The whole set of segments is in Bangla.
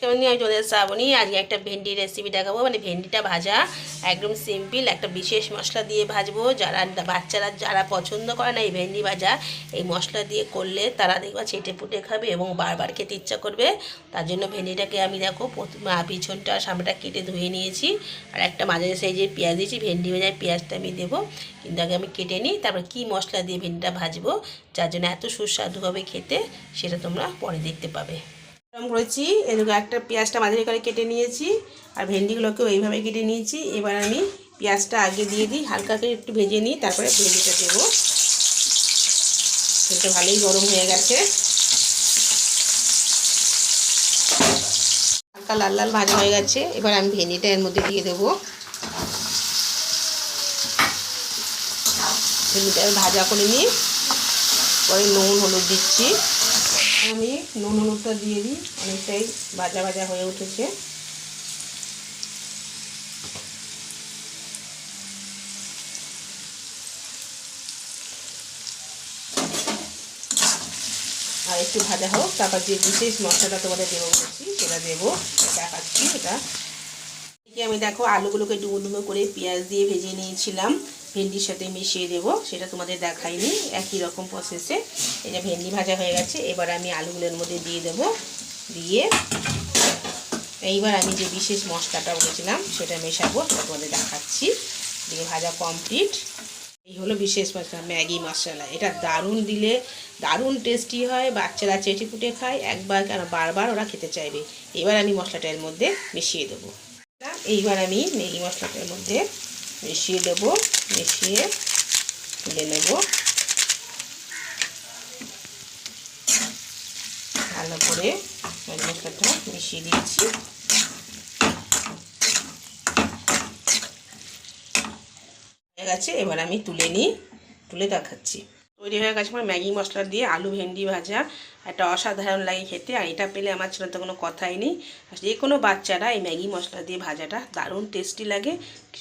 বন্ধু, আমি তোদের শ্রাবণী। আজকে একটা ভেন্ডি রেসিপি দেখাবো। মানে ভেন্ডিটা ভাজা, একদম সিম্পল একটা বিশেষ মশলা দিয়ে ভাজবো। যারা বাচ্চারা যারা পছন্দ করে না এই ভেন্ডি ভাজা, এই মশলা দিয়ে করলে তারা দেখবা চেটে পুটে খাবে এবং বারবার খেতে ইচ্ছা করবে। তার জন্য ভেন্ডিটাকে আমি দেখো পিছনটা সামনেটা কেটে ধুয়ে নিয়েছি। আর একটা মাঝারি সাইজের পেঁয়াজ দিয়েছি। ভেন্ডি ভাজার পেঁয়াজটা আমি দেবো। কিন্তু আগে আমি কেটে নিই। তারপর কী মশলা দিয়ে ভেন্ডিটা ভাজবো, যার জন্য এত সুস্বাদু হবে খেতে, সেটা তোমরা পরে দেখতে পাবে। গরম করেছি। এদিকে একটা পেঁয়াজটা মাঝারি করে কেটে নিয়েছি আর ভেন্ডিগুলোকেও এইভাবে কেটে নিয়েছি। এবার আমি পেঁয়াজটা আগে দিয়ে দিই, হালকা করে একটু ভেজে নিই, তারপরে ভেন্ডিটা দেবো। তেলটা ভালোই গরম হয়ে গেছে। হালকা লাল লাল ভাজা হয়ে গেছে। এবার আমি ভেন্ডিটা এর মধ্যে দিয়ে দেবো। ভেন্ডিটা ভাজা করে নিই পরে নুন, হলুদ দিচ্ছি। আমি নুন হলুদটা দিয়ে দিই, অনেকটাই ভাজা ভাজা হয়ে উঠেছে। আর একটু ভাজা হোক, তারপর যে বিশেষ মশলাটা তোমাদের দেবো বলছি, সেটা দেবো দেখাচ্ছি এটা। আমি দেখো আলুগুলোকে ডুবো ডুবো করে পেঁয়াজ দিয়ে ভেজে নিয়েছিলাম। ভেন্ডির সাথে মিশিয়ে দেবো, সেটা তোমাদের দেখাইনি, একই রকম প্রসেসে এটা ভেন্ডি ভাজা হয়ে গেছে, এবার আমি আলুগুলোর মধ্যে দিয়ে দেবো, দিয়ে এইবার আমি যে বিশেষ মশলাটা বলেছিলাম, সেটা মেশাবো, সেটা তোমাদের দেখাচ্ছি। দিয়ে ভাজা কমপ্লিট এই হলো বিশেষ মশলা, ম্যাগি মশলা। এটা দারুণ দিলে, দারুণ টেস্টি হয়, বাচ্চারা চেটে পুটে খায়, একবার কেন বারবার ওরা খেতে চাইবে। এবার আমি মশলাটার মধ্যে মিশিয়ে দেবো। এইবার আমি ম্যাগি মশলাটার মধ্যে মিশিয়ে দেবো, মিশিয়ে তুলে নেব। ভালো করে মশলাটা মিশিয়ে দিচ্ছি। হয়ে গেছে, এবার আমি তুলে নিই, তুলে দেখাচ্ছি। তৈরি হয়ে গেছে। আমার ম্যাগি মশলা দিয়ে আলু, ভেন্ডি ভাজা, একটা অসাধারণ লাগে খেতে। আর এটা পেলে আমার ছেলে তো কোনো কথাই নেই। যে কোনো বাচ্চারা এই ম্যাগি মশলা দিয়ে ভাজাটা দারুণ টেস্টি লাগে।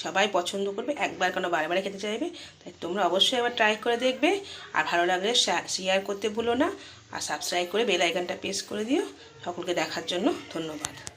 সবাই পছন্দ করবে। একবার কেন বারে খেতে চাইবে? তাই তোমরা অবশ্যই একবার ট্রাই করে দেখবে। আর ভালো লাগলে শেয়ার করতে ভুলো না। আর সাবস্ক্রাইব করে বেল আইকনটা প্রেস করে দিও। সকলকে দেখার জন্য ধন্যবাদ।